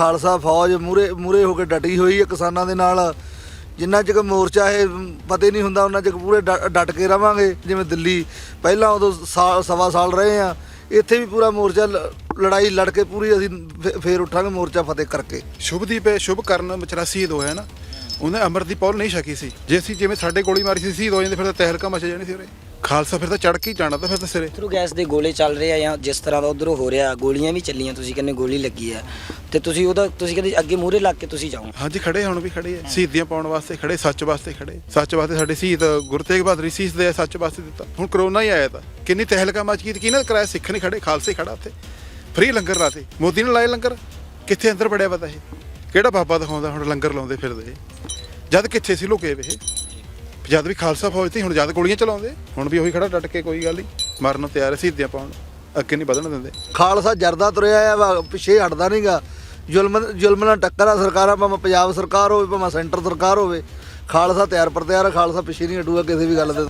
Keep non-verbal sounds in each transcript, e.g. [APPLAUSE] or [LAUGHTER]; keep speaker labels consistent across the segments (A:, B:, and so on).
A: ਖਾਲਸਾ ਫੌਜ ਮੂਰੇ ਮੂਰੇ ਹੋ ਕੇ ਡਟੀ ਹੋਈ ਹੈ ਕਿਸਾਨਾਂ ਦੇ ਨਾਲ। ਜਿੰਨਾ ਚਿਰ ਮੋਰਚਾ ਇਹ ਪਤੇ ਨਹੀਂ ਹੁੰਦਾ, ਉਹਨਾਂ ਚਿਰ ਪੂਰੇ ਡ- ਡਟ ਕੇ ਰਵਾਂਗੇ, ਜਿਵੇਂ ਦਿੱਲੀ। ਪਹਿਲਾਂ ਉਦੋਂ ਸਾਲ, ਸਵਾ ਸਾਲ ਰਹੇ ਆ ਇੱਥੇ ਵੀ ਪੂਰਾ ਮੋਰਚਾ ਲੜਾਈ ਲੜ ਕੇ ਪੂਰੀ ਅਸੀਂ ਫੇ- ਫੇਰ ਉੱਠਾਂਗੇ ਮੋਰਚਾ ਫਤਿਹ ਕਰਕੇ।
B: ਸ਼ੁਭਦੀਪ ਹੈ ਸ਼ੁਭ ਕਰਨ ਵਿਚਾਰਾ ਸ਼ਹੀਦ ਹੋਇਆ ਨਾ, ਉਹਨੇ ਅਮਰ ਦੀ ਪੌਲ ਨਹੀਂ ਛਕੀ ਸੀ। ਜੇ ਅਸੀਂ ਜਿਵੇਂ ਸਾਡੇ ਗੋਲੀ ਮਾਰੀ ਸੀ, ਸ਼ਹੀਦ ਹੋ ਜਾਂਦੇ, ਫਿਰ ਤਾਂ ਤਹਿਲਕਾ ਮਚ ਜਾਣੀ ਸੀ ਉਰੇ। ਖਾਲਸਾ ਫਿਰ ਤਾਂ ਚੜ ਕੇ ਹੀ ਜਾਣਾ ਤਾਂ ਫਿਰ ਤਾਂ ਸਿਰੇ।
C: ਥਰੂ ਗੈਸ ਦੇ ਗੋਲੇ ਚੱਲ ਰਹੇ ਆ ਜਾਂ ਜਿਸ ਤਰ੍ਹਾਂ ਦਾ ਉਧਰੋਂ ਹੋ ਰਿਹਾ ਗੋਲੀਆਂ ਵੀ ਚੱਲੀਆਂ ਤੁਸੀਂ ਕਹਿੰਦੇ ਗੋਲੀ ਲੱਗੀ ਆ। ਤੇ ਤੁਸੀਂ ਉਹਦਾ ਤੁਸੀਂ ਕਹਿੰਦੇ ਅੱਗੇ ਮੂਹਰੇ ਲੱਗ ਕੇ ਤੁਸੀਂ ਜਾਓ।
B: ਹਾਂਜੀ ਖੜੇ ਹੁਣ ਵੀ ਖੜੇ ਆ। ਸ਼ਹੀਦੀਆਂ ਪਾਉਣ ਵਾਸਤੇ ਖੜੇ ਸੱਚ ਵਾਸਤੇ ਖੜੇ। ਸੱਚ ਵਾਸਤੇ ਸਾਡੇ ਸ਼ਹੀਦ ਗੁਰੂ ਤੇਗ ਬਹਾਦਰ ਜੀ ਸੀਸ ਦੇ ਸੱਚ ਵਾਸਤੇ ਦਿੱਤਾ। ਹੁਣ ਕਰੋਨਾ ਹੀ ਆਇਆ ਤਾਂ। ਕਿੰਨੀ ਤਹਿਲਕਾ ਮਚ ਗਈ ਤੇ ਕਿਹਨਾਂ ਕਰਾਇਆ ਸਿੱਖ ਨਹੀਂ ਖੜੇ? ਖਾਲਸੇ ਖੜਾ ਉੱਥੇ। ਫ੍ਰੀ ਲੰਗਰ ਲਾਤੇ। ਮੋਦੀ ਨੇ ਲਾਏ ਲੰਗਰ? ਕਿੱਥੇ ਅੰਦਰ ਬੜਿਆ ਪਤਾ ਇਹ? ਕਿਹੜਾ ਬਾਬਾ ਦਿਖਾਉਂਦਾ ਹੁਣ ਲੰਗਰ ਲਾਉਂਦੇ ਫਿਰਦੇ ਜਦ ਕਿੱਥੇ ਸੀ ਲੁਕੇ ਵੇ ਜਦ ਵੀ ਖਾਲਸਾ ਫੌਜ ਤੇ ਹੁਣ ਜਦ ਗੋਲੀਆਂ ਚਲਾਉਂਦੇ ਹੁਣ ਵੀ ਉਹੀ ਖੜਾ ਡਟ ਕੇ ਕੋਈ ਗੱਲ ਨਹੀਂ ਮਰਨ ਨੂੰ ਤਿਆਰ ਹੈ ਸ਼ਹੀਦੀਆਂ ਪਾਉਣ ਅੱਗੇ ਨਹੀਂ ਵਧਣ ਦਿੰਦੇ।
A: ਖਾਲਸਾ ਜਰਦਾ ਤੁਰਿਆ ਆ ਵਾ, ਪਿੱਛੇ ਹਟਦਾ ਨਹੀਂਗਾ ਜ਼ੁਲਮ ਜ਼ੁਲਮ ਨਾਲ ਟੱਕਰ ਆ ਸਰਕਾਰਾਂ ਭਾਵੇਂ ਪੰਜਾਬ ਸਰਕਾਰ ਹੋਵੇ ਭਾਵੇਂ ਸੈਂਟਰ ਸਰਕਾਰ ਹੋਵੇ। ਖਾਲਸਾ ਤਿਆਰ ਪਰ ਤਿਆਰ ਆ ਖਾਲਸਾ ਪਿੱਛੇ ਨਹੀਂ ਹਟੂਗਾ ਕਿਸੇ ਵੀ ਗੱਲ ਤੇ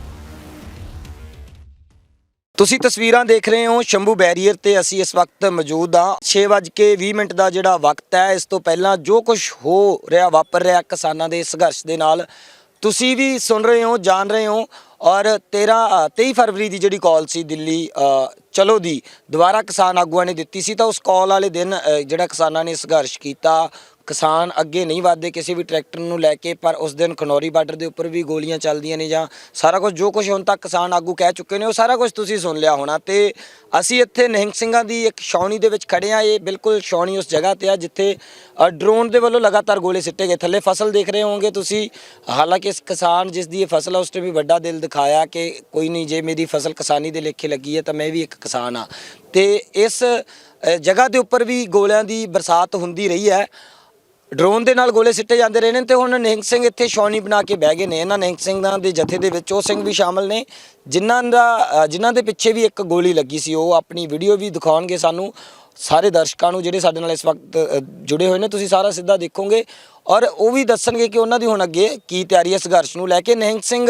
C: ਤੁਸੀਂ ਤਸਵੀਰਾਂ ਦੇਖ ਰਹੇ ਹੋ ਸ਼ੰਭੂ ਬੈਰੀਅਰ ਤੇ ਅਸੀਂ ਇਸ ਵਕਤ ਮੌਜੂਦ ਹਾਂ। 6:20 ਮਿੰਟ ਦਾ ਜਿਹੜਾ ਵਕਤ ਹੈ ਇਸ ਤੋਂ ਪਹਿਲਾਂ ਜੋ ਕੁਝ ਹੋ ਰਿਹਾ ਵਾਪਰ ਰਿਹਾ ਕਿਸਾਨਾਂ ਦੇ ਸੰਘਰਸ਼ ਦੇ ਨਾਲ ਤੁਸੀਂ ਵੀ ਸੁਣ ਰਹੇ ਹੋ ਜਾਣ ਰਹੇ ਹੋ ਔਰ 13 ਅ, 23 ਫਰਵਰੀ ਦੀ ਜਿਹੜੀ ਕਾਲ ਸੀ ਦਿੱਲੀ ਚਲੋ ਦੀ ਦੁਬਾਰਾ ਕਿਸਾਨ ਆਗੂਆਂ ਨੇ ਦਿੱਤੀ ਸੀ ਤਾਂ ਉਸ ਕਾਲ ਵਾਲੇ ਦਿਨ ਜਿਹੜਾ ਕਿਸਾਨਾਂ ਨੇ ਸੰਘਰਸ਼ ਕੀਤਾ ਕਿਸਾਨ ਅੱਗੇ ਨਹੀਂ ਵਧਦੇ ਕਿਸੇ ਵੀ ਟਰੈਕਟਰ ਨੂੰ ਲੈ ਕੇ, ਪਰ ਉਸ ਦਿਨ ਖਨੌਰੀ ਬਾਰਡਰ ਦੇ ਉੱਪਰ ਵੀ ਗੋਲੀਆਂ ਚੱਲਦੀਆਂ ਨੇ ਜਾਂ ਸਾਰਾ ਕੁਝ, ਜੋ ਕੁਝ ਹੁਣ ਤੱਕ ਕਿਸਾਨ ਆਗੂ ਕਹਿ ਚੁੱਕੇ ਨੇ, ਉਹ ਸਾਰਾ ਕੁਝ ਤੁਸੀਂ ਸੁਣ ਲਿਆ ਹੋਣਾ। ਤੇ ਅਸੀਂ ਇੱਥੇ ਨਿਹੰਗ ਸਿੰਘਾਂ ਦੀ ਇੱਕ ਛਾਉਣੀ ਦੇ ਵਿੱਚ ਖੜੇ ਆ ਇਹ ਬਿਲਕੁਲ ਛਾਉਣੀ ਉਸ ਜਗ੍ਹਾ ਤੇ ਆ, ਜਿੱਥੇ ਡਰੋਨ ਦੇ ਵੱਲੋਂ ਲਗਾਤਾਰ ਗੋਲੇ ਸਿੱਟੇ ਗਏ। ਥੱਲੇ ਫਸਲ ਦੇਖ ਰਹੇ ਹੋਵੋਗੇ ਤੁਸੀਂ। ਹਾਲਾਂਕਿ ਇਸ ਕਿਸਾਨ ਜਿਸ ਦੀ ਇਹ ਫਸਲ ਆ, ਉਸ ਤੇ ਵੀ ਵੱਡਾ ਦਿਲ ਦਿਖਾਇਆ ਕਿ ਕੋਈ ਨਹੀਂ, ਜੇ ਮੇਰੀ ਫਸਲ ਕਿਸਾਨੀ ਦੇ ਲੇਖੇ ਲੱਗੀ ਹੈ ਤਾਂ ਮੈਂ ਵੀ ਇੱਕ ਕਿਸਾਨ ਆ ਤੇ ਇਸ ਜਗ੍ਹਾ ਦੇ ਉੱਪਰ ਵੀ ਗੋਲਿਆਂ ਦੀ ਬਰਸਾਤ ਹੁੰਦੀ ਰਹੀ ਹੈ। ਡਰੋਨ ਦੇ ਨਾਲ ਗੋਲੇ ਸਿੱਟੇ ਜਾਂਦੇ ਰਹੇ ਨੇ ਤੇ ਹੁਣ ਨਿਹੰਗ ਸਿੰਘ ਇੱਥੇ ਛਾਉਣੀ ਬਣਾ ਕੇ ਬਹਿ ਗਏ ਨੇ। ਇਹਨਾਂ ਨਿਹੰਗ ਸਿੰਘਾਂ ਦੇ ਜਥੇ ਦੇ ਵਿੱਚ ਉਹ ਸਿੰਘ ਵੀ ਸ਼ਾਮਲ ਨੇ। ਜਿਨ੍ਹਾਂ ਦਾ ਜਿਨ੍ਹਾਂ ਦੇ ਪਿੱਛੇ ਵੀ ਇੱਕ ਗੋਲੀ ਲੱਗੀ ਸੀ, ਉਹ ਆਪਣੀ ਵੀਡੀਓ ਵੀ ਦਿਖਾਉਣਗੇ ਸਾਨੂੰ। ਸਾਰੇ ਦਰਸ਼ਕਾਂ ਨੂੰ ਜਿਹੜੇ ਸਾਡੇ ਨਾਲ ਇਸ ਵਕਤ ਜੁੜੇ ਹੋਏ ਨੇ, ਤੁਸੀਂ ਸਾਰਾ ਸਿੱਧਾ ਦੇਖੋਗੇ ਔਰ ਉਹ ਵੀ ਦੱਸਣਗੇ ਕਿ ਉਹਨਾਂ ਦੀ ਹੁਣ ਅੱਗੇ ਕੀ ਤਿਆਰੀ ਹੈ ਸੰਘਰਸ਼ ਨੂੰ ਲੈ ਕੇ। ਨਿਹੰਗ ਸਿੰਘ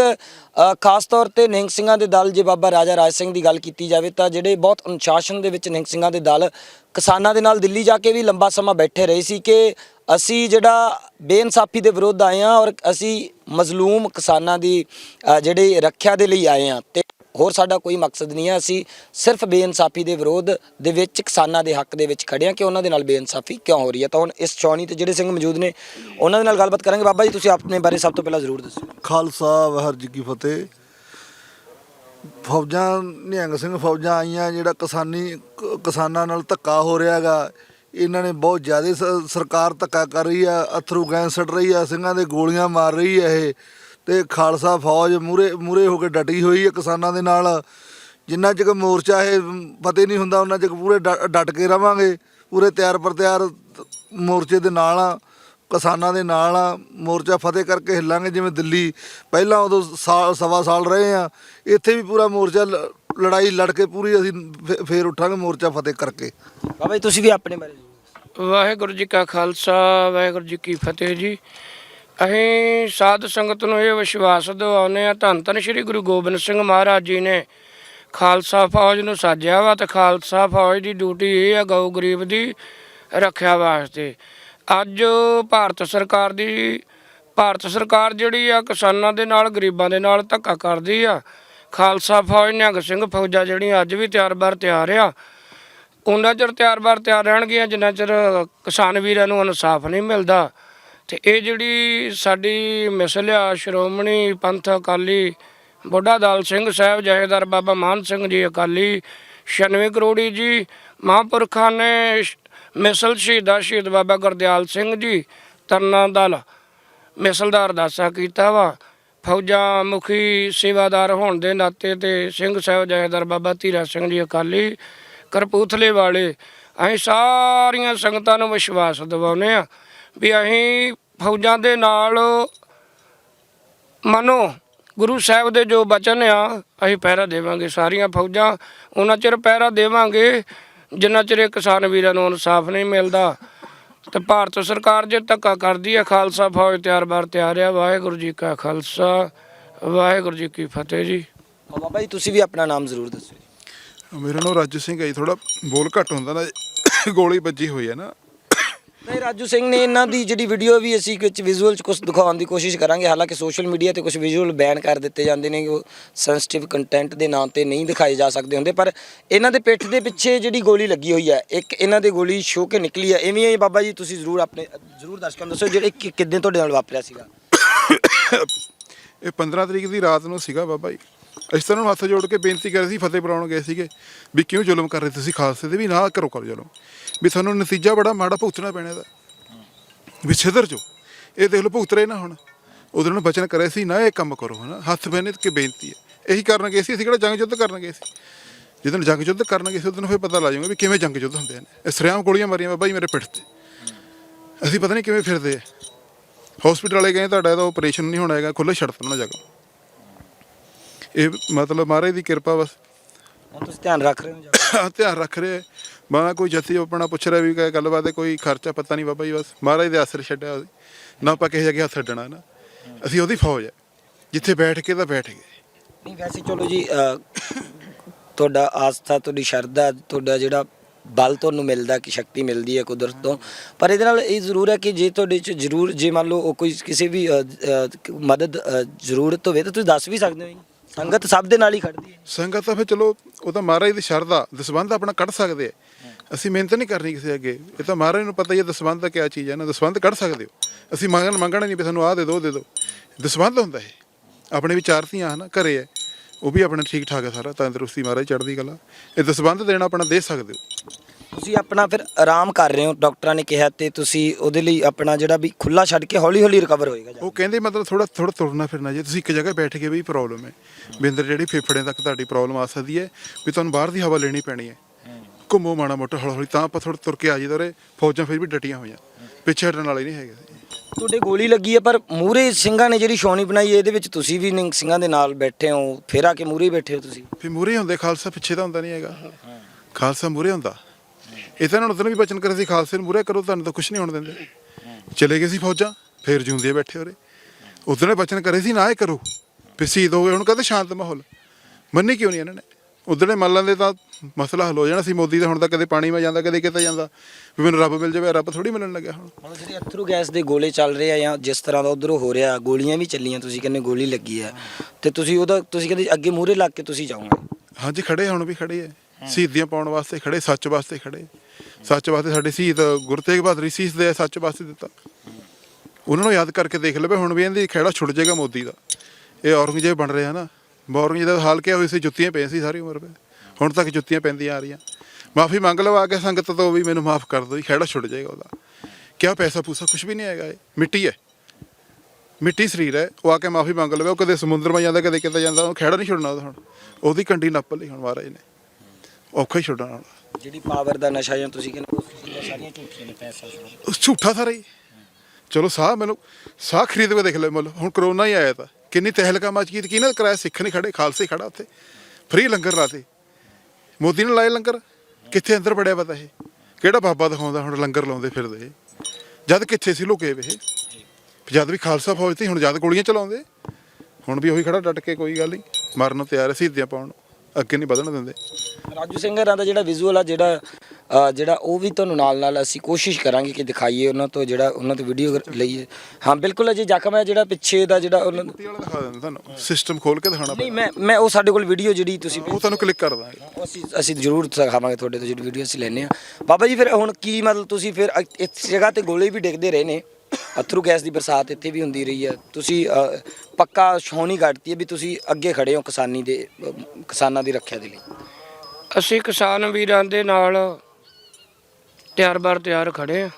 C: ਖਾਸ ਤੌਰ ਤੇ ਨਿਹੰਗ ਸਿੰਘਾਂ ਦੇ ਦਲ, ਜੇ ਬਾਬਾ ਰਾਜਾ ਰਾਜ ਸਿੰਘ ਦੀ ਗੱਲ ਕੀਤੀ ਜਾਵੇ ਤਾਂ ਜਿਹੜੇ ਬਹੁਤ ਅਨੁਸ਼ਾਸਨ ਦੇ ਵਿੱਚ ਨਿਹੰਗ ਸਿੰਘਾਂ ਦੇ ਦਲ ਕਿਸਾਨਾਂ ਦੇ ਨਾਲ ਦਿੱਲੀ ਜਾ ਕੇ ਵੀ ਲੰਬਾ ਸਮਾਂ ਬੈਠੇ ਰਹੇ ਸੀ ਕਿ ਅਸੀਂ ਜਿਹੜਾ ਬੇਇਨਸਾਫੀ ਦੇ ਵਿਰੁੱਧ ਆਏ ਹਾਂ ਔਰ ਅਸੀਂ ਮਜ਼ਲੂਮ ਕਿਸਾਨਾਂ ਦੀ ਜਿਹੜੇ ਰੱਖਿਆ ਦੇ ਲਈ ਆਏ ਹਾਂ ਤੇ ਹੋਰ ਸਾਡਾ ਕੋਈ ਮਕਸਦ ਨਹੀਂ ਹੈ। ਅਸੀਂ ਸਿਰਫ ਬੇਇਨਸਾਫੀ ਦੇ ਵਿਰੋਧ ਦੇ ਵਿੱਚ ਕਿਸਾਨਾਂ ਦੇ ਹੱਕ ਦੇ ਵਿੱਚ ਖੜੇ ਹਾਂ ਕਿ ਉਹਨਾਂ ਦੇ ਨਾਲ ਬੇਇਨਸਾਫੀ ਕਿਉਂ ਹੋ ਰਹੀ ਹੈ। ਤਾਂ ਹੁਣ ਇਸ ਚੌਣੀ ਤੇ ਜਿਹੜੇ ਸਿੰਘ ਮੌਜੂਦ ਨੇ, ਉਹਨਾਂ ਦੇ ਨਾਲ ਗੱਲਬਾਤ ਕਰਾਂਗੇ। ਬਾਬਾ ਜੀ, ਤੁਸੀਂ ਆਪਣੇ ਬਾਰੇ ਸਭ ਤੋਂ ਪਹਿਲਾਂ ਜ਼ਰੂਰ ਦੱਸੋ।
A: ਖਾਲਸਾ ਵਾਹਿਗੁਰੂ ਜੀ ਕੀ ਫਤਿਹ। ਫੌਜਾਂ, ਨਿਹੰਗ ਸਿੰਘ ਫੌਜਾਂ ਆਈਆਂ, ਜਿਹੜਾ ਕਿਸਾਨੀ, ਕਿਸਾਨਾਂ ਨਾਲ ਧੱਕਾ ਹੋ ਰਿਹਾ ਹੈਗਾ। ਇਹਨਾਂ ਨੇ ਬਹੁਤ ਜ਼ਿਆਦਾ ਸਰਕਾਰ ਧੱਕਾ ਕਰ ਰਹੀ ਆ ਅਥਰੂ ਗੈਸ ਸੜ ਰਹੀ ਆ ਸਿੰਘਾਂ ਦੇ ਗੋਲੀਆਂ ਮਾਰ ਰਹੀ ਆ ਇਹ। ਤੇ ਖਾਲਸਾ ਫੌਜ ਮੂਰੇ ਮੂਰੇ ਹੋ ਕੇ ਡਟੀ ਹੋਈ ਹੈ ਕਿਸਾਨਾਂ ਦੇ ਨਾਲ। ਜਿੰਨਾ ਚਿਰ ਮੋਰਚਾ ਇਹ ਪਤੇ ਨਹੀਂ ਹੁੰਦਾ ਉਹਨਾਂ ਚਿਰ ਪੂਰੇ ਡਟ ਕੇ ਰਵਾਂਗੇ। ਪੂਰੇ ਤਿਆਰ ਪਰ ਤਿਆਰ ਮੋਰਚੇ ਦੇ ਨਾਲ ਆ ਕਿਸਾਨਾਂ ਦੇ ਨਾਲ ਆ ਮੋਰਚਾ ਫਤਿਹ ਕਰਕੇ ਹਿੱਲਾਂਗੇ ਜਿਵੇਂ ਦਿੱਲੀ ਪਹਿਲਾਂ ਉਦੋਂ ਸਾਲ ਸਵਾ ਸਾਲ ਰਹੇ ਆ। ਇੱਥੇ ਵੀ ਪੂਰਾ ਮੋਰਚਾ ਲ- ਲੜਾਈ ਲੜ ਕੇ ਪੂਰੀ ਅਸੀਂ ਫੇ- ਫੇਰ ਉੱਠਾਂਗੇ ਮੋਰਚਾ ਫਤਿਹ ਕਰਕੇ।
C: ਬਾਬਾ ਜੀ ਤੁਸੀਂ ਵੀ ਆਪਣੇ ਬਾਰੇ।
D: ਵਾਹਿਗੁਰੂ ਜੀ ਕਾ ਖਾਲਸਾ ਵਾਹਿਗੁਰੂ ਜੀ ਕੀ ਫਤਿਹ ਜੀ। ਅਸੀਂ ਸਾਧ ਸੰਗਤ ਨੂੰ ਇਹ ਵਿਸ਼ਵਾਸ ਦਿਵਾਉਂਦੇ ਆ ਧੰਨ ਧੰਨ ਸ੍ਰੀ ਗੁਰੂ ਗੋਬਿੰਦ ਸਿੰਘ ਮਹਾਰਾਜ ਜੀ ਨੇ ਖਾਲਸਾ ਫੌਜ ਨੂੰ ਸਾਜਿਆ ਵਾ ਤੇ ਖਾਲਸਾ ਫੌਜ ਦੀ ਡਿਊਟੀ ਇਹ ਆ ਗਊ ਗਰੀਬ ਦੀ ਰੱਖਿਆ ਵਾਸਤੇ। ਅੱਜ ਭਾਰਤ ਸਰਕਾਰ ਦੀ, ਭਾਰਤ ਸਰਕਾਰ ਜਿਹੜੀ ਆ ਕਿਸਾਨਾਂ ਦੇ ਨਾਲ, ਗਰੀਬਾਂ ਦੇ ਨਾਲ ਧੱਕਾ ਕਰਦੀ ਆ। ਖਾਲਸਾ ਫੌਜ, ਨਿਹੰਗ ਸਿੰਘ ਫੌਜਾਂ ਜਿਹੜੀਆਂ ਅੱਜ ਵੀ ਤਿਆਰ ਬਾਰ ਤਿਆਰ ਆ, ਉਹਨਾਂ ਚਿਰ ਤਿਆਰ ਬਾਰ ਤਿਆਰ ਰਹਿਣਗੀਆਂ, ਜਿੰਨਾ ਚਿਰ ਕਿਸਾਨ ਵੀਰਾਂ ਨੂੰ ਇਨਸਾਫ ਨਹੀਂ ਮਿਲਦਾ। ਤੇ ਇਹ ਜਿਹੜੀ ਸਾਡੀ ਮਿਸਲ ਆ, ਸ਼੍ਰੋਮਣੀ ਪੰਥ ਅਕਾਲੀ ਬੁੱਢਾ ਦਾਲ ਸਿੰਘ ਸਾਹਿਬ ਜਹੇਦਾਰ ਬਾਬਾ ਮਾਨ ਸਿੰਘ ਜੀ ਅਕਾਲੀ 96 ਕਰੋੜੀ ਜੀ, ਮਹਾਂਪੁਰਖਾਂ ਨੇ ਸ਼- ਮਿਸਲ ਸ਼ਹੀਦਾ ਸ਼ਹੀਦ ਬਾਬਾ ਗੁਰਦਿਆਲ ਸਿੰਘ ਜੀ ਤਰਨਾ ਦਲ, ਮਿਸਲ ਦਾ ਅਰਦਾਸਾ ਕੀਤਾ ਵਾ। ਫੌਜਾਂ ਮੁਖੀ ਸੇਵਾਦਾਰ ਹੋਣ ਦੇ ਨਾਤੇ ਤੇ ਸਿੰਘ ਸਾਹਿਬ ਜਹੇਦਾਰ ਬਾਬਾ ਧੀਰਾ ਸਿੰਘ ਜੀ ਅਕਾਲੀ, ਕਰਪੂਥਲੇ ਵਾਲੇ, ਅਸੀਂ ਸਾਰੀਆਂ ਸੰਗਤਾਂ ਨੂੰ ਵਿਸ਼ਵਾਸ ਦਿਵਾਉਂਦੇ ਆ ਵੀ ਅਸੀਂ ਫੌਜਾਂ ਦੇ ਨਾਲ ਮੰਨੋ ਗੁਰੂ ਸਾਹਿਬ ਦੇ ਜੋ ਬਚਨ ਆ ਅਸੀਂ ਪਹਿਰਾ ਦੇਵਾਂਗੇ ਸਾਰੀਆਂ ਫੌਜਾਂ। ਉਹਨਾਂ ਚਿਰ ਪਹਿਰਾ ਦੇਵਾਂਗੇ ਜਿੰਨਾ ਚਿਰ ਕਿਸਾਨ ਵੀਰਾਂ ਨੂੰ ਇਨਸਾਫ ਨਹੀਂ ਮਿਲਦਾ। ਤੇ ਭਾਰਤ ਸਰਕਾਰ ਜੇ ਧੱਕਾ ਕਰਦੀ ਹੈ ਖਾਲਸਾ ਫੌਜ ਤਿਆਰ ਬਾਰ ਤਿਆਰ ਆ। ਵਾਹਿਗੁਰੂ ਜੀ ਕਾ ਖਾਲਸਾ ਵਾਹਿਗੁਰੂ ਜੀ ਕੀ ਫਤਿਹ ਜੀ।
C: ਬਾਬਾ ਜੀ ਤੁਸੀਂ ਵੀ ਆਪਣਾ ਨਾਮ ਜ਼ਰੂਰ ਦੱਸੋ
B: ਮੇਰਾ ਨਾਮ ਰਾਜੂ ਸਿੰਘ ਹੈ ਜੀ। ਥੋੜਾ ਬੋਲ ਘੱਟ ਹੁੰਦਾ ਨਾ ਗੋਲੀ ਵੱਜੀ ਹੋਈ ਹੈ ਨਾ।
C: ਨਹੀਂ, ਰਾਜੂ ਸਿੰਘ ਨੇ ਇਹਨਾਂ ਦੀ ਜਿਹੜੀ ਵੀਡੀਓ ਵੀ ਅਸੀਂ ਕੁਝ ਵਿਜ਼ੂਅਲ ਚ ਕੁਝ ਦਿਖਾਉਣ ਦੀ ਕੋਸ਼ਿਸ਼ ਕਰਾਂਗੇ। ਹਾਲਾਂਕਿ ਸੋਸ਼ਲ ਮੀਡੀਆ ਤੇ ਕੁਝ ਵਿਜ਼ੂਅਲ ਬੈਨ ਕਰ ਦਿੱਤੇ ਜਾਂਦੇ ਨੇ, ਉਹ ਸੈਂਸਿਟਿਵ ਕੰਟੈਂਟ ਦੇ ਨਾਂ ਤੇ ਨਹੀਂ ਦਿਖਾਏ ਜਾ ਸਕਦੇ ਹੁੰਦੇ। ਪਰ ਇਹਨਾਂ ਦੇ ਪਿੱਠ ਦੇ ਪਿੱਛੇ ਜਿਹੜੀ ਗੋਲੀ ਲੱਗੀ ਹੋਈ ਹੈ, ਇੱਕ ਇਹਨਾਂ ਦੇ ਗੋਲੀ ਛੋ ਕੇ ਨਿਕਲੀ ਹੈ। ਇਵੇਂ ਹੀ ਬਾਬਾ ਜੀ, ਤੁਸੀਂ ਜ਼ਰੂਰ ਆਪਣੇ, ਜ਼ਰੂਰ ਦਰਸ਼ਕਾਂ ਨੂੰ ਦੱਸੋ, ਜਿਹੜੇ ਕਿ- ਕਿੱਦਾਂ ਤੁਹਾਡੇ ਨਾਲ ਵਾਪਰਿਆ ਸੀਗਾ?
B: ਇਹ 15 ਤਰੀਕ ਦੀ ਰਾਤ ਨੂੰ ਸੀਗਾ ਬਾਬਾ ਜੀ। ਅਸੀਂ ਤਾਂ ਉਹਨਾਂ ਨੂੰ ਹੱਥ ਜੋੜ ਕੇ ਬੇਨਤੀ ਕਰ ਰਹੇ ਸੀ, ਫਤਿਹ ਬੁਲਾਉਣ ਗਏ ਸੀਗੇ ਵੀ ਕਿਉਂ ਜ਼ੁਲਮ ਕਰ ਰਹੇ ਤੁਸੀਂ ਖਾਲਸੇ ਦੇ? ਵੀ ਨਾ ਕਰੋ ਕਰੋ ਜ਼ੁਲਮ। ਵੀ ਸਾਨੂੰ ਨਤੀਜਾ ਬੜਾ ਮਾੜਾ ਭੁਗਤਣਾ ਪੈਣਾ ਇਹਦਾ। ਵੀ ਸਿੱਧਰ ਜੋ। ਇਹ ਦੇਖ ਲਓ ਭੁਗਤ ਰਹੇ ਨਾ ਹੁਣ। ਉਹਦੇ ਨਾਲ ਬਚਨ ਕਰੇ ਸੀ, ਨਾ ਇਹ ਕੰਮ ਕਰੋ, ਹਨਾ। ਹੱਥ ਬੰਨੇ ਕੇ ਬੇਨਤੀ ਹੈ। ਇਹੀ ਕਰਨ ਗਏ ਸੀ, ਅਸੀਂ ਕਿਹੜਾ ਜੰਗ ਯੁੱਧ ਕਰਨ ਗਏ ਸੀ? ਜਦੋਂ ਜੰਗ ਯੁੱਧ ਕਰਨ ਗਏ ਸੀ, ਉਦੋਂ ਫਿਰ ਪਤਾ ਲੱਗ ਜਾਊਗਾ ਵੀ ਕਿਵੇਂ ਜੰਗ ਯੁੱਧ ਹੁੰਦੇ ਨੇ। ਇਹ ਸਰਿਆਮ ਗੋਲੀਆਂ ਮਾਰੀਆਂ, ਬਾਬਾ ਜੀ ਮੇਰੇ ਪਿੱਠ ਤੇ। ਅਸੀਂ ਪਤਾ ਨਹੀਂ ਕਿਵੇਂ ਫਿਰਦੇ ਆ। ਹਸਪੀਟਲ ਵਾਲੇ ਗਏ ਤੁਹਾਡਾ ਇਹਦਾ ਆਪਰੇਸ਼ਨ ਨਹੀਂ ਹੋਣਾ ਹੈਗਾ ਖੁੱਲੇ ਛੱਡ ਦੇਣਾ ਜਗ੍ਹਾ। ਇਹ ਮਤਲਬ ਮਹਾਰਾਜ ਦੀ ਕਿਰਪਾ ਬਸ।
C: ਹੁਣ ਤੁਸੀਂ ਧਿਆਨ ਰੱਖ ਰਹੇ ਹੋ ਜਾਂ [COUGHS]
B: ਧਿਆਨ ਰੱਖ ਰਹੇ ਮਾਣਾ ਕੋਈ ਜੱਤੀ ਆਪਣਾ ਪੁੱਛ ਰਿਹਾ ਵੀ ਕੋਈ ਗੱਲਬਾਤ ਹੈ ਕੋਈ ਖਰਚਾ ਪਤਾ ਨਹੀਂ ਬਾਬਾ ਜੀ ਬਸ। ਮਹਾਰਾਜ ਦੇ ਆਸਰੇ ਛੱਡਿਆ। ਨਾ ਆਪਾਂ ਕਿਸੇ ਜਗ੍ਹਾ ਹੱਥ ਛੱਡਣਾ ਨਾ। ਅਸੀਂ ਉਹਦੀ ਫੌਜ ਹੈ। ਜਿੱਥੇ ਬੈਠ ਕੇ ਤਾਂ ਬੈਠ ਗਏ।
C: ਨਹੀਂ ਵੈਸੇ ਚਲੋ ਜੀ ਤੁਹਾਡਾ ਆਸਥਾ ਤੁਹਾਡੀ ਸ਼ਰਧਾ ਤੁਹਾਡਾ ਜਿਹੜਾ ਬਲ ਤੁਹਾਨੂੰ ਮਿਲਦਾ ਕਿ ਸ਼ਕਤੀ ਮਿਲਦੀ ਹੈ ਕੁਦਰਤ ਤੋਂ। ਪਰ ਇਹਦੇ ਨਾਲ ਇਹ ਜ਼ਰੂਰ ਹੈ ਕਿ ਜੇ ਤੁਹਾਡੇ ਚ ਜ਼ਰੂਰ ਜੇ ਮੰਨ ਲਓ ਉਹ ਕੋਈ ਕਿਸੇ ਵੀ ਮਦਦ ਜ਼ਰੂਰਤ ਹੋਵੇ ਤਾਂ ਤੁਸੀਂ ਦੱਸ ਵੀ ਸਕਦੇ ਹੋ ਜੀ। ਸੰਗਤ ਸਭ ਦੇ ਨਾਲ ਹੀ ਖੜਦੀ ਹੈ।
B: ਸੰਗਤ ਤਾਂ ਫਿਰ ਚਲੋ ਉਹ ਤਾਂ ਮਹਾਰਾਜ ਦੀ ਸ਼ਰਧਾ ਦਸਵੰਧ ਆਪਣਾ ਕੱਢ ਸਕਦੇ ਆ। ਅਸੀਂ ਮਿਹਨਤ ਨਹੀਂ ਕਰਨੀ ਕਿਸੇ ਅੱਗੇ। ਇਹ ਤਾਂ ਮਹਾਰਾਜ ਨੂੰ ਪਤਾ ਹੀ ਹੈ ਦਸਵੰਧ ਦਾ ਕੀ ਚੀਜ਼ ਹੈ ਨਾ ਦਸਵੰਧ ਕੱਢ ਸਕਦੇ ਹੋ। ਅਸੀਂ ਮੰਗਣ ਮੰਗਣਾ ਨਹੀਂ ਵੀ ਸਾਨੂੰ ਆਹ ਦੇ ਦਿਓ ਉਹ ਦੇ ਦਿਓ। ਦਸਵੰਧ ਹੁੰਦਾ ਇਹ। ਆਪਣੇ ਵਿਚਾਰਤੀਆਂ ਹਨ ਘਰੇ ਹੈ। ਉਹ ਵੀ ਆਪਣਾ ਠੀਕ ਠਾਕ ਹੈ ਸਾਰਾ ਤੰਦਰੁਸਤੀ ਮਹਾਰਾਜ ਚੜ੍ਹਦੀ ਕਲਾ। ਇਹ ਦਸਵੰਧ ਦੇਣਾ ਆਪਣਾ ਦੇ ਸਕਦੇ ਹੋ।
C: ਤੁਸੀਂ ਆਪਣਾ ਫਿਰ ਆਰਾਮ ਕਰ ਰਹੇ ਹੋ ਡਾਕਟਰਾਂ ਨੇ ਕਿਹਾ ਤੇ ਤੁਸੀਂ ਉਹਦੇ ਲਈ ਆਪਣਾ ਜਿਹੜਾ ਵੀ ਖੁੱਲਾ ਛੱਡ ਕੇ ਹੌਲੀ ਹੌਲੀ ਰਿਕਵਰ ਹੋਏਗਾ
B: ਉਹ ਕਹਿੰਦੇ ਮਤਲਬ ਥੋੜਾ ਥੋੜਾ ਤੁਰਨਾ ਫਿਰਨਾ ਜੇ ਤੁਸੀਂ ਇੱਕ ਜਗ੍ਹਾ ਬੈਠ ਕੇ ਵੀ ਪ੍ਰੋਬਲਮ ਹੈ। ਬਿੰਦਰ ਜਿਹੜੀ ਫੇਫੜੇ ਤੱਕ ਤੁਹਾਡੀ ਪ੍ਰੋਬਲਮ ਆ ਸਕਦੀ ਹੈ ਵੀ ਤੁਹਾਨੂੰ ਬਾਹਰ ਦੀ ਹਵਾ ਲੈਣੀ ਪੈਣੀ ਹੈ। ਘੁੰਮੋ ਮਾੜਾ ਮੋਟਾ ਹੌਲੀ ਹੌਲੀ ਤਾਂ ਆਪਾਂ ਥੋੜਾ ਤੁਰ ਕੇ ਆ ਜਾਈਦਾ ਉਰੇ ਫੌਜਾਂ ਫਿਰ ਵੀ ਡਟੀਆਂ ਹੋਈਆਂ। ਪਿੱਛੇ ਹਟਣ ਵਾਲੇ ਨਹੀਂ ਹੈਗੇ।
C: ਤੁਹਾਡੇ ਗੋਲੀ ਲੱਗੀ ਹੈ, ਪਰ ਮੂਰੇ ਸਿੰਘਾਂ ਨੇ ਜਿਹੜੀ ਛਾਉਣੀ ਬਣਾਈ ਹੈ, ਇਹਦੇ ਵਿੱਚ ਤੁਸੀਂ ਵੀ ਨਿੰਗ ਸਿੰਘਾਂ ਦੇ ਨਾਲ ਬੈਠੇ ਹੋ। ਫੇਰ ਆ ਕੇ ਮੂਰੇ ਬੈਠੇ ਹੋ ਤੁਸੀਂ?
B: ਫਿਰ ਮੂਰੇ ਹੁੰਦੇ, ਖਾਲਸਾ ਪਿੱਛੇ ਤਾਂ ਹੁੰਦਾ ਨਹੀਂ ਹੈਗਾ। ਖਾਲਸਾ ਮੂਰੇ ਹੁੰਦਾ। ਇਹ ਤਾਂ ਇਹਨਾਂ ਵੀ ਬਚਨ ਕਰੇ ਸੀ, ਖਾਲਸੇ ਨੂੰ ਮੂਰੇ ਕਰੋ, ਤੁਹਾਨੂੰ ਤਾਂ ਕੁਝ ਨਹੀਂ ਹੋਣ ਦਿੰਦੇ। ਚਲੇ ਗਏ ਸੀ ਫੌਜਾਂ, ਫੇਰ ਜਿਉਂਦੇ ਬੈਠੇ ਉਰੇ। ਉਦੋਂ ਨੇ ਬਚਨ ਕਰੇ ਸੀ, ਨਾ ਇਹ ਕਰੋ। ਫਿਰ ਸ਼ਹੀਦ ਹੋ ਗਏ, ਹੁਣ ਕਹਿੰਦੇ ਸ਼ਾਂਤ ਮਾਹੌਲ। ਮੰਨੀ ਕਿਉਂ ਨਹੀਂ ਇਹਨਾਂ ਨੇ? ਉਦੋਂ ਨੇ ਮੰਨ ਲੈਂਦੇ ਤਾਂ ਮਸਲਾ ਹੱਲ ਹੋ ਜਾਣਾ ਸੀ ਮੋਦੀ ਦਾ ਹੁਣ ਤਾਂ ਕਦੇ ਪਾਣੀ ਮੈਂ ਜਾਂਦਾ ਕਦੇ ਕਿਤੇ ਜਾਂਦਾ। ਵੀ ਮੈਨੂੰ ਰੱਬ ਮਿਲ ਜਾਵੇ ਰੱਬ ਥੋੜੀ ਮਿਲਣ ਲੱਗਿਆ ਹੁਣ।
C: ਹੁਣ ਜਿਹੜੀ ਅਥਰੂ ਗੈਸ ਦੇ ਗੋਲੇ ਚੱਲ ਰਹੇ ਆ ਜਾਂ ਜਿਸ ਤਰ੍ਹਾਂ ਦਾ ਉਧਰੋਂ ਹੋ ਰਿਹਾ ਗੋਲੀਆਂ ਵੀ ਚੱਲੀਆਂ ਤੁਸੀਂ ਕਹਿੰਦੇ ਗੋਲੀ ਲੱਗੀ ਹੈ ਤੇ ਤੁਸੀਂ ਉਹਦਾ ਤੁਸੀਂ ਕਹਿੰਦੇ ਅੱਗੇ ਮੂਰੇ ਲੱਗ ਕੇ ਤੁਸੀਂ ਜਾਓਗੇ।
B: ਹਾਂਜੀ ਖੜੇ ਹੁਣ ਵੀ ਖੜੇ ਐ ਸ਼ਹੀਦੀਆਂ ਪਾਉਣ ਵਾਸਤੇ ਖੜੇ ਸੱਚ ਵਾਸਤੇ ਖੜੇ ਸੱਚ ਵਾਸਤੇ ਸਾਡੇ ਸ਼ਹੀਦ ਗੁਰੂ ਤੇਗ ਬਹਾਦਰ ਸੀਸ ਦੇ ਸੱਚ ਵਾਸਤੇ ਦਿੱਤਾ। ਉਹਨਾਂ ਨੂੰ ਯਾਦ ਕਰਕੇ ਦੇਖ ਲਵੇ ਹੁਣ ਵੀ ਇਹਦੀ ਖੇੜਾ ਛੁੱਟ ਜਾਏਗਾ ਮੋਦੀ ਦਾ। ਇਹ ਔਰੰਗਜ਼ੇਬ ਬਣ ਰਿਹਾ ਨਾ। ਔਰੰਗਜ਼ੇਬ ਦਾ ਹਾਲ ਕਿਹਾ ਹੋਈ ਸੀ ਜੁੱਤੀਆਂ ਪਈਆਂ ਸੀ ਸਾਰੀ ਉਮਰ ਪੇ ਹੁਣ ਤੱਕ ਜੁੱਤੀਆਂ ਪੈਂਦੀਆਂ ਆ ਰਹੀਆਂ। ਮਾਫੀ ਮੰਗ ਲਵਾ ਕੇ ਸੰਗਤ ਤੋਂ ਵੀ ਮੈਨੂੰ ਮਾਫ ਕਰ ਦਿਓ ਜੀ ਖੇੜਾ ਛੁੱਟ ਜਾਏਗਾ ਉਹਦਾ। ਕਿਆ ਪੈਸਾ ਪੂਸਾ ਕੁਝ ਵੀ ਨਹੀਂ ਹੈਗਾ ਇਹ। ਮਿੱਟੀ ਹੈ। ਮਿੱਟੀ ਸਰੀਰ ਹੈ। ਉਹ ਆ ਕੇ ਮਾਫੀ ਮੰਗ ਲਵੇ। ਉਹ ਕਦੇ ਸਮੁੰਦਰ ਮਾ ਜਾਂਦਾ ਕਦੇ ਕਿਤੇ ਜਾਂਦਾ ਉਹ ਖੇੜਾ ਨਹੀਂ ਛੁੱਟਣਾ ਉਹਦਾ ਹੁਣ। ਉਹਦੀ ਕੰਡੀ ਨੱਪ ਲਈ ਹੁਣ ਮਹਾਰਾਜ ਨੇ। ਔਖਾ ਹੀ ਛੁੱਟਣਾ ਹੁਣ।
C: ਜਿਹੜੀ ਪਾਵਰ ਦਾ ਨਸ਼ਾ ਜਾਂ ਤੁਸੀਂ ਕਹਿੰਦੇ ਸਾਰੀਆਂ ਝੂਠੀਆਂ ਨੇ ਪੈਸਾ
B: ਝੂਠਾ ਸਾਰਾ ਹੀ। ਚਲੋ ਸਾਹ ਮੈਨੂੰ ਸਾਹ ਖਰੀਦ ਕੇ ਦੇਖ ਲੈ ਮੁੱਲ। ਹੁਣ ਕਰੋਨਾ ਹੀ ਆਇਆ ਤਾਂ। ਕਿੰਨੀ ਤਹਿਲਕਾ ਮਚ ਗਈ ਤੇ ਕਿਹਨਾਂ ਕਰਾਇਆ ਸਿੱਖ ਨਹੀਂ ਖੜੇ? ਖਾਲਸੇ ਖੜਾ ਉੱਥੇ। ਫ੍ਰੀ ਲੰਗਰ ਲਾਤੇ ਮੋਦੀ ਨੇ ਲਾਏ ਲੰਗਰ? ਕਿੱਥੇ ਅੰਦਰ ਵੜਿਆ ਪਤਾ ਇਹ? ਕਿਹੜਾ ਬਾਬਾ ਦਿਖਾਉਂਦਾ ਹੁਣ ਲੰਗਰ ਲਾਉਂਦੇ ਫਿਰਦੇ ਜਦ ਕਿੱਥੇ ਸੀ ਲੁਕੇ ਵੇ ਜਦ ਵੀ ਖਾਲਸਾ ਫੌਜ ਤੇ ਹੁਣ ਜਦ ਗੋਲੀਆਂ ਚਲਾਉਂਦੇ? ਹੁਣ ਵੀ ਉਹੀ ਖੜਾ ਡਟ ਕੇ ਕੋਈ ਗੱਲ ਨਹੀਂ। ਮਰਨ ਨੂੰ ਤਿਆਰ ਹੈ ਸਿੱਧੀਆਂ ਪਾਉਣ ਨੂੰ। ਅੱਗੇ ਨਹੀਂ ਵਧਣ ਦਿੰਦੇ।
C: ਰਾਜੂ ਸਿੰਘ ਹਰਾਂ ਦਾ ਜਿਹੜਾ ਵਿਜ਼ੂਅਲ ਆ ਜਿਹੜਾ ਅ, ਜਿਹੜਾ ਉਹ ਵੀ ਤੁਹਾਨੂੰ ਨਾਲ ਨਾਲ ਅਸੀਂ ਕੋਸ਼ਿਸ਼ ਕਰਾਂਗੇ ਕਿ ਦਿਖਾਈਏ ਉਹਨਾਂ ਤੋਂ ਜਿਹੜਾ ਉਹਨਾਂ ਤੋਂ ਵੀਡੀਓ ਲਈਏ। ਹਾਂ ਬਿਲਕੁਲ ਅਜੇ ਜ਼ਖਮ ਹੈ ਜਿਹੜਾ ਪਿੱਛੇ ਦਾ ਜਿਹੜਾ ਉਹਨਾਂ
B: ਵਾਲਾ ਦਿਖਾ ਦਿੰਦੇ ਤੁਹਾਨੂੰ। ਸਿਸਟਮ ਖੋਲ ਕੇ ਦਿਖਾਉਣਾ
C: ਨਹੀਂ ਮੈਂ ਮੈਂ ਉਹ ਸਾਡੇ ਕੋਲ ਵੀਡੀਓ ਜਿਹੜੀ ਤੁਸੀਂ
B: ਉਹ ਤੁਹਾਨੂੰ ਕਲਿੱਕ ਕਰ ਦਾਂਗੇ।
C: ਉਹ ਅਸੀਂ ਅਸੀਂ ਜ਼ਰੂਰ ਦਿਖਾਵਾਂਗੇ ਤੁਹਾਡੇ ਤੋਂ ਜਿਹੜੀ ਵੀਡੀਓ ਅਸੀਂ ਲੈਨੇ ਆ ਬਾਬਾ ਜੀ ਫਿਰ ਹੁਣ ਕੀ ਮਤਲਬ ਤੁਸੀਂ ਫਿਰ ਅ- ਇਸ ਜਗ੍ਹਾ ਤੇ ਗੋਲੇ ਵੀ ਡਿੱਗਦੇ ਰਹੇ ਨੇ। ਅਥਰੂ ਗੈਸ ਦੀ ਬਰਸਾਤ ਇੱਥੇ ਵੀ ਹੁੰਦੀ ਰਹੀ ਹੈ। ਤੁਸੀਂ ਅ, ਪੱਕਾ ਛਾਉਣੀ ਕੱਢਤੀ ਹੈ ਵੀ ਤੁਸੀਂ ਅੱਗੇ ਖੜੇ ਹੋ ਕਿਸਾਨੀ ਦੇ ਅ, ਕਿਸਾਨਾਂ ਦੀ ਰੱਖਿਆ ਦੇ ਲਈ।
D: ਅਸੀਂ ਕਿਸਾਨ ਵੀਰਾਂ ਦੇ ਨਾਲ ਤਿਆਰ-ਬਰ ਤਿਆਰ ਖੜੇ ਆ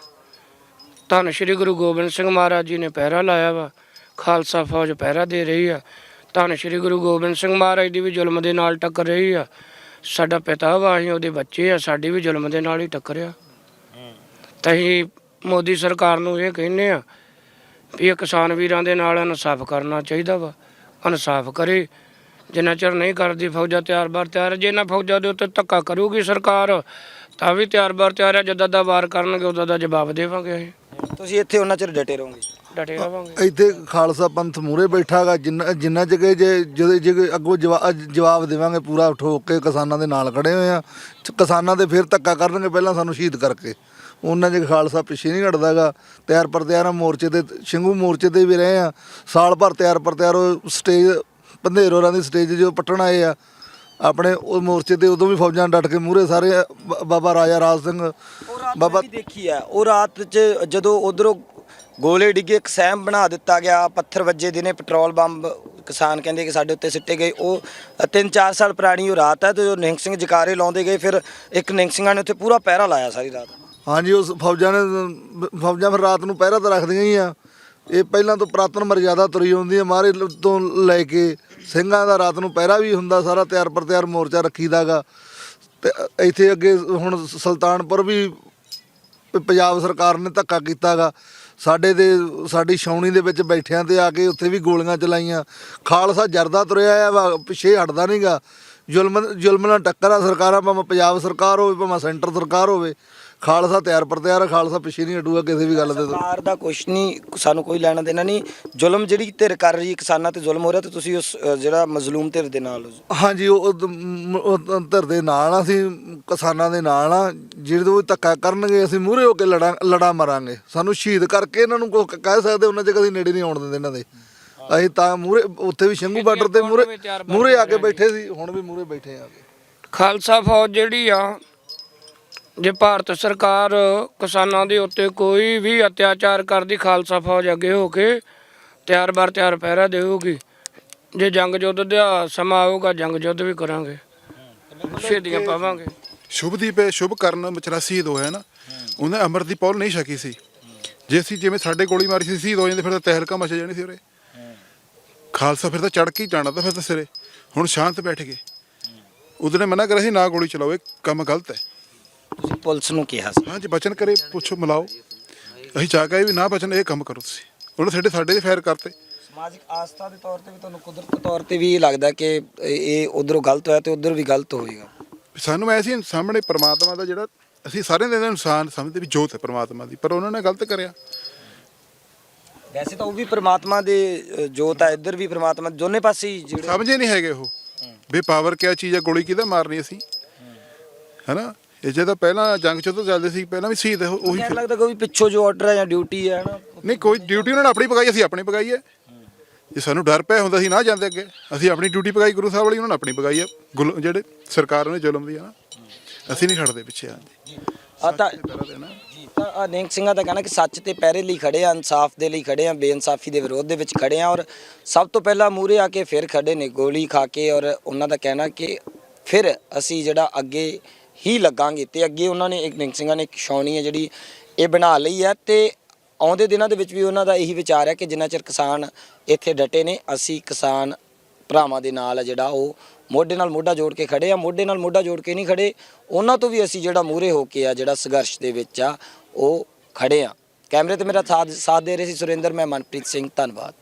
D: ਧੰਨ ਸ਼੍ਰੀ ਗੁਰੂ ਗੋਬਿੰਦ ਸਿੰਘ ਮਹਾਰਾਜ ਜੀ ਨੇ ਪਹਿਰਾ ਲਾਇਆ ਵਾ, ਖਾਲਸਾ ਫੌਜ ਪਹਿਰਾ ਦੇ ਰਹੀ ਆ। ਧੰਨ ਸ਼੍ਰੀ ਗੁਰੂ ਗੋਬਿੰਦ ਸਿੰਘ ਮਹਾਰਾਜ ਦੀ ਵੀ ਜ਼ੁਲਮ ਦੇ ਨਾਲ ਟੱਕਰ ਰਹੀ ਆ। ਸਾਡਾ ਪਿਤਾ ਵਾ, ਅਸੀਂ ਉਹਦੇ ਬੱਚੇ ਆ, ਸਾਡੀ ਵੀ ਜ਼ੁਲਮ ਦੇ ਨਾਲ ਹੀ ਟੱਕਰਿਆ। ਤਾਂ ਅਸੀਂ ਮੋਦੀ ਸਰਕਾਰ ਨੂੰ ਇਹ ਕਹਿੰਦੇ ਆ ਵੀ ਇਹ ਕਿਸਾਨ ਵੀਰਾਂ ਦੇ ਨਾਲ ਇਨਸਾਫ ਕਰਨਾ ਚਾਹੀਦਾ ਵਾ, ਇਨਸਾਫ ਕਰੇ। ਜਿੰਨਾ ਚਿਰ ਨਹੀਂ ਕਰਦੀ ਫੌਜਾਂ ਤਿਆਰ ਬਰ ਤਿਆਰ ਜੇ ਨਾ ਫੌਜਾਂ ਦੇ ਉੱਤੇ ਧੱਕਾ ਕਰੂਗੀ ਸਰਕਾਰ ਤਾਂ ਵੀ ਤਿਆਰ ਬਰ ਤਿਆਰ ਹੈ ਜਿੱਦਾਂ ਦਾ ਵਾਰ ਕਰਨਗੇ ਉਦਾਂ ਦਾ ਜਵਾਬ ਦੇਵਾਂਗੇ ਅਸੀਂ।
C: ਤੁਸੀਂ ਇੱਥੇ ਉਹਨਾਂ ਚਿਰ ਡਟੇ ਰਹੋਗੇ?
D: ਡਟੇ ਰਵਾਂਗੇ
A: ਇੱਥੇ ਖਾਲਸਾ ਪੰਥ ਮੂਰੇ ਬੈਠਾਗਾ ਜਿੰਨਾ ਜਿੰਨਾ ਚਿਰ ਜੇ ਜਦੋਂ ਜੇ ਅੱਗੋਂ ਜਵਾ- ਜਵਾਬ ਦੇਵਾਂਗੇ ਪੂਰਾ ਠੋਕ ਕੇ ਕਿਸਾਨਾਂ ਦੇ ਨਾਲ ਖੜੇ ਹੋਏ ਆ। ਕਿਸਾਨਾਂ ਦੇ ਫਿਰ ਧੱਕਾ ਕਰਨਗੇ ਪਹਿਲਾਂ ਸਾਨੂੰ ਸ਼ਹੀਦ ਕਰਕੇ। ਉਹਨਾਂ ਦੇ ਖਾਲਸਾ ਪਿੱਛੇ ਨਹੀਂ ਹਟਦਾਗਾ ਤਿਆਰ ਪਰ ਤਿਆਰ ਮੋਰਚੇ ਤੇ ਸਿੰਘੂ ਮੋਰਚੇ ਤੇ ਵੀ ਰਹੇ ਆ। ਸਾਲ ਭਰ ਤਿਆਰ ਪਰ ਤਿਆਰ ਉਹ ਸਟੇਜ ਪੰਧੇਰ ਹੋਰਾਂ ਦੀ ਸਟੇਜ ਜੋ ਪੱਟਣ ਆਏ ਆ ਆਪਣੇ ਉਹ ਮੋਰਚੇ ਤੇ ਉਦੋਂ ਵੀ ਫੌਜਾਂ ਡਟ ਕੇ ਮੂਹਰੇ ਸਾਰੇ ਬ- ਬਾਬਾ ਰਾਜਾ ਰਾਜ ਸਿੰਘ
C: ਉਹ
A: ਬਾਬਾ
C: ਦੇਖੀ ਹੈ ਉਹ ਰਾਤ 'ਚ ਜਦੋਂ ਉਧਰੋਂ ਗੋਲੇ ਡਿੱਗੇ ਇੱਕ ਸੈਮ ਬਣਾ ਦਿੱਤਾ ਗਿਆ ਪੱਥਰ ਵੱਜੇ ਦਿਨੇ ਪੈਟਰੋਲ ਬੰਬ ਕਿਸਾਨ ਕਹਿੰਦੇ ਕਿ ਸਾਡੇ ਉੱਤੇ ਸਿੱਟੇ ਗਏ ਉਹ 3-4 ਸਾਲ ਪੁਰਾਣੀ ਉਹ ਰਾਤ ਹੈ ਤੇ ਜੋ ਨਿਹੰਗ ਸਿੰਘ ਜਕਾਰੇ ਲਾਉਂਦੇ ਗਏ ਫਿਰ ਇੱਕ ਨਿਹੰਗ ਸਿੰਘਾਂ ਨੇ ਉੱਥੇ ਪੂਰਾ ਪਹਿਰਾ ਲਾਇਆ ਸਾਰੀ ਰਾਤ।
A: ਹਾਂਜੀ ਉਸ ਫੌਜਾਂ ਨੇ ਫੌਜਾਂ ਫਿਰ ਰਾਤ ਨੂੰ ਪਹਿਰਾ ਤਾਂ ਰੱਖਦੀਆਂ ਹੀ ਆ। ਇਹ ਪਹਿਲਾਂ ਤੋਂ ਪ੍ਰਾਤਨ ਮਰਜ਼ਾਦਾ ਤੁਰੀ ਆਉਂਦੀ ਹੈ ਮਹਾਰੇ ਤੋਂ ਲੈ ਕੇ ਸਿੰਘਾਂ ਦਾ ਰਾਤ ਨੂੰ ਪਹਿਰਾ ਵੀ ਹੁੰਦਾ ਸਾਰਾ ਤਿਆਰ ਪਰ ਤਿਆਰ ਮੋਰਚਾ ਰੱਖੀਦਾਗਾ। ਤੇ ਇੱਥੇ ਅੱਗੇ ਹੁਣ ਸੁਲਤਾਨਪੁਰ ਵੀ ਪੰਜਾਬ ਸਰਕਾਰ ਨੇ ਧੱਕਾ ਕੀਤਾਗਾ। ਸਾਡੇ ਦੇ ਸਾਡੀ ਛਾਉਣੀ ਦੇ ਵਿੱਚ ਬੈਠਿਆਂ ਤੇ ਆ ਕੇ ਉੱਥੇ ਵੀ ਗੋਲੀਆਂ ਚਲਾਈਆਂ। ਖਾਲਸਾ ਜਰਦਾ ਤੁਰਿਆ ਆ ਵਾ, ਪਿੱਛੇ ਹਟਦਾ ਨਹੀਂਗਾ ਜ਼ੁਲਮ ਜ਼ੁਲਮ ਨਾਲ ਟੱਕਰ ਆ ਸਰਕਾਰਾਂ ਭਾਵੇਂ ਪੰਜਾਬ ਸਰਕਾਰ ਹੋਵੇ ਭਾਵੇਂ ਸੈਂਟਰ ਸਰਕਾਰ ਹੋਵੇ। ਖਾਲਸਾ ਤਿਆਰ ਪਰ ਤਿਆਰ ਆ ਖਾਲਸਾ ਪਿੱਛੇ ਨਹੀਂ ਹਟੂਗਾ ਕਿਸੇ ਵੀ ਗੱਲ ਦੇ ਤੋਂ।
C: ਸਰਕਾਰ ਦਾ ਕੁਛ ਨਹੀਂ ਸਾਨੂੰ ਕੋਈ ਲੈਣਾ ਦੇਣਾ ਨਹੀਂ। ਜ਼ੁਲਮ ਜਿਹੜੀ ਧਿਰ ਕਰ ਰਹੀ ਹੈ ਕਿਸਾਨਾਂ ਤੇ ਜ਼ੁਲਮ ਹੋ ਰਿਹਾ ਤੇ ਤੁਸੀਂ ਉਸ ਅ, ਜਿਹੜਾ ਮਜ਼ਲੂਮ ਧਿਰ ਦੇ ਨਾਲ ਹੋ
A: ਹਾਂਜੀ ਉਹ ਉਹ ਮ- ਉਹ ਧਿਰ ਦੇ ਨਾਲ ਆ, ਅਸੀਂ ਕਿਸਾਨਾਂ ਦੇ ਨਾਲ ਆ ਜਿਹੜੇ ਉਹ ਧੱਕਾ ਕਰਨਗੇ ਅਸੀਂ ਮੂਹਰੇ ਹੋ ਕੇ ਲੜਾਂ ਲੜਾ ਮਰਾਂਗੇ। ਸਾਨੂੰ ਸ਼ਹੀਦ ਕਰਕੇ ਇਹਨਾਂ ਨੂੰ ਕੁਛ ਕਹਿ ਸਕਦੇ ਉਹਨਾਂ ਚ ਕਦੀ ਨੇੜੇ ਨਹੀਂ ਆਉਣ ਦਿੰਦੇ ਇਹਨਾਂ ਦੇ। ਅਸੀਂ ਤਾਂ ਮੂਹਰੇ ਉੱਥੇ ਵੀ ਸ਼ੰਭੂ ਬਾਰਡਰ ਤੇ ਮੂਹਰੇ ਮੂਹਰੇ ਆ ਕੇ ਬੈਠੇ ਸੀ ਹੁਣ ਵੀ ਮੂਹਰੇ ਬੈਠੇ ਆ।
D: ਖਾਲਸਾ ਫੌਜ ਜਿਹੜੀ ਆ ਜੇ ਭਾਰਤ ਸਰਕਾਰ ਕਿਸਾਨਾਂ ਦੇ ਉੱਤੇ ਕੋਈ ਵੀ ਅਤਿਆਚਾਰ ਕਰਦੀ ਖਾਲਸਾ ਫੌਜ ਅੱਗੇ ਹੋ ਕੇ ਤਿਆਰ ਬਰ ਤਿਆਰ ਪਹਿਰਾ ਦੇਊਗੀ ਜੇ ਜੰਗ ਯੁੱਧ ਦਾ ਸਮਾਂ ਆਊਗਾ ਜੰਗ ਯੁੱਧ ਵੀ ਕਰਾਂਗੇ। ਸ਼ਹੀਦੀਆਂ ਪਾਵਾਂਗੇ।
B: ਸ਼ੁਭਦੀਪ ਹੈ ਸ਼ੁਭ ਕਰਨ ਵਿਚਾਰਾ ਸ਼ਹੀਦ ਹੋਇਆ ਨਾ। ਉਹਨੇ ਅਮਰ ਦੀ ਪੌਲ ਨਹੀਂ ਛਕੀ ਸੀ। ਜੇ ਅਸੀਂ ਜਿਵੇਂ ਸਾਡੇ ਗੋਲੀ ਮਾਰੀ ਸੀ ਸ਼ਹੀਦ ਹੋ ਜਾਂਦੇ ਫਿਰ ਤਾਂ ਤਹਿਲਕਾ ਮਚ ਜਾਣੀ ਸੀ ਉਰੇ। ਖਾਲਸਾ ਫਿਰ ਤਾਂ ਚੜ ਕੇ ਹੀ ਜਾਣਾ ਤਾਂ ਫਿਰ ਤਾਂ ਸਿਰੇ। ਹੁਣ ਸ਼ਾਂਤ ਬੈਠ ਗਏ। ਉਹਨੇ ਮਨਾ ਕਰਿਆ ਸੀ ਨਾ ਗੋਲੀ ਚਲਾਓ ਇਹ ਕੰਮ ਗਲਤ ਹੈ।
C: ਤੁਸੀਂ ਪੁਲਿਸ ਨੂੰ ਕਿਹਾ ਸੀ।
B: ਹਾਂ ਜੇ ਬਚਨ ਕਰੇ ਪੁੱਛੋ ਮਿਲਾਓ। ਅਸੀਂ ਚਾਹ ਕੇ ਵੀ ਨਾ ਬਚਨ ਇਹ ਕੰਮ ਕਰੋ ਤੁਸੀਂ। ਉਹਨੇ ਸਾਡੇ ਸਾਡੇ ਤੇ ਫਾਇਰ ਕਰਤੇ।
C: ਸਮਾਜਿਕ ਆਸਥਾ ਦੇ ਤੌਰ ਤੇ ਵੀ ਤੁਹਾਨੂੰ ਕੁਦਰਤ ਦੇ ਤੌਰ ਤੇ ਵੀ ਲੱਗਦਾ ਕਿ ਇਹ- ਉਧਰੋਂ ਗਲਤ ਹੋਇਆ ਤੇ ਉਧਰ ਵੀ ਗਲਤ ਹੋਏਗਾ
B: ਸਾਨੂੰ ਐਸੀ ਸਾਹਮਣੇ ਪ੍ਰਮਾਤਮਾ ਦਾ ਜਿਹੜਾ ਅਸੀਂ ਸਾਰੇ ਦੇ ਇਨਸਾਨ ਸਮਝਦੇ ਵੀ ਜੋਤ ਹੈ ਪ੍ਰਮਾਤਮਾ ਦੀ ਪਰ ਉਹਨਾਂ ਨੇ ਗਲਤ ਕਰਿਆ।
C: ਵੈਸੇ ਤਾਂ ਉਹ ਵੀ ਪ੍ਰਮਾਤਮਾ ਦੇ ਜੋਤ ਹੈ ਇੱਧਰ ਵੀ ਪ੍ਰਮਾਤਮਾ ਦੋਨੇ ਪਾਸੇ ਹੀ ਜਿਹੜੇ
B: ਸਮਝੇ ਨਹੀਂ ਹੈਗੇ ਉਹ। ਵੀ ਪਾਵਰ ਕਿਆ ਚੀਜ਼ ਹੈ ਗੋਲੀ ਕਿਹਦਾ ਮਾਰਨੀ ਅਸੀਂ? ਹੈਨਾ? ਇਹ ਜਦੋਂ ਪਹਿਲਾਂ ਜੰਗ ਚ ਤਾਂ ਚੱਲਦੇ ਸੀ ਪਹਿਲਾਂ ਵੀ ਸੀ ਤੇ ਉਹੀ ਫਿਰ-
C: ਲੱਗਦਾ ਕੋਈ ਪਿੱਛੋਂ ਜੋ ਆਰਡਰ ਹੈ ਜਾਂ ਡਿਊਟੀ ਹੈ ਨਾ
B: ਨਹੀਂ ਕੋਈ ਡਿਊਟੀ ਉਹਨਾਂ ਨੇ ਆਪਣੀ ਪਕਾਈ ਅਸੀਂ ਆਪਣੀ ਪਕਾਈ ਹੈ ਜੇ ਸਾਨੂੰ ਡਰ ਪਿਆ ਹੁੰਦਾ ਸੀ ਨਾ ਜਾਂਦੇ ਅੱਗੇ ਅਸੀਂ ਆਪਣੀ ਡਿਊਟੀ ਪਕਾਈ ਗੁਰੂ ਸਾਹਿਬ ਵਾਲੀ ਉਹਨਾਂ ਨੇ ਆਪਣੀ ਪਕਾਈ ਹੈ ਗੁਲ- ਜਿਹੜੇ ਸਰਕਾਰ ਨੇ ਜ਼ੁਲਮ ਦੀ ਹੈ ਨਾ ਅਸੀਂ ਨਹੀਂ ਖੜਦੇ ਪਿੱਛੇ ਹਾਂਜੀ।
C: ਆ ਤਾਂ
B: ਪਹਿਰਾ ਦੇਣਾ
C: ਜੀ ਤਾਂ ਆਹ ਨਿਹੰਗ ਸਿੰਘਾਂ ਦਾ ਕਹਿਣਾ ਕਿ ਸੱਚ ਤੇ ਪਹਿਰੇ ਲਈ ਖੜੇ ਆ ਇਨਸਾਫ ਦੇ ਲਈ ਖੜੇ ਆ ਬੇਇਨਸਾਫੀ ਦੇ ਵਿਰੋਧ ਦੇ ਵਿੱਚ ਖੜੇ ਆ ਔਰ ਸਭ ਤੋਂ ਪਹਿਲਾਂ ਮੂਰੇ ਆ ਕੇ ਫਿਰ ਖੜੇ ਨੇ ਗੋਲੀ ਖਾ ਕੇ ਔਰ ਉਹਨਾਂ ਦਾ ਕਹਿਣਾ ਕਿ ਫਿਰ ਅਸੀਂ ਜਿਹੜਾ ਅੱਗੇ ਹੀ ਲੱਗਾਂਗੇ ਤੇ ਅੱਗੇ ਉਹਨਾਂ ਨੇ ਇੱਕ ਸਿੰਘਾਂ ਨੇ ਇੱਕ ਛਾਉਣੀ ਹੈ ਜਿਹੜੀ ਇਹ ਬਣਾ ਲਈ ਹੈ ਤੇ ਆਉਂਦੇ ਦਿਨਾਂ ਦੇ ਵਿੱਚ ਵੀ ਉਹਨਾਂ ਦਾ ਇਹੀ ਵਿਚਾਰ ਹੈ ਕਿ ਜਿੰਨਾ ਚਿਰ ਕਿਸਾਨ ਇੱਥੇ ਡਟੇ ਨੇ, ਅਸੀਂ ਕਿਸਾਨ ਭਰਾਵਾਂ ਦੇ ਨਾਲ ਆ ਜਿਹੜਾ ਉਹ ਮੋਢੇ ਨਾਲ ਮੋਢਾ ਜੋੜ ਕੇ ਖੜੇ ਆ, ਮੋਢੇ ਨਾਲ ਮੋਢਾ ਜੋੜ ਕੇ ਨਹੀਂ ਖੜੇ, ਉਹਨਾਂ ਤੋਂ ਵੀ ਅਸੀਂ ਜਿਹੜਾ ਮੂਰੇ ਹੋ ਕੇ ਆ, ਜਿਹੜਾ ਸੰਘਰਸ਼ ਦੇ ਵਿੱਚ ਆ, ਉਹ ਖੜੇ ਆ। ਕੈਮਰੇ ਤੇ ਮੇਰਾ ਸਾਥ ਸਾਥ ਦੇ ਰਹੇ ਸੀ ਸੁਰਿੰਦਰ, ਮੈਂ ਮਨਪ੍ਰੀਤ ਸਿੰਘ, ਧੰਨਵਾਦ।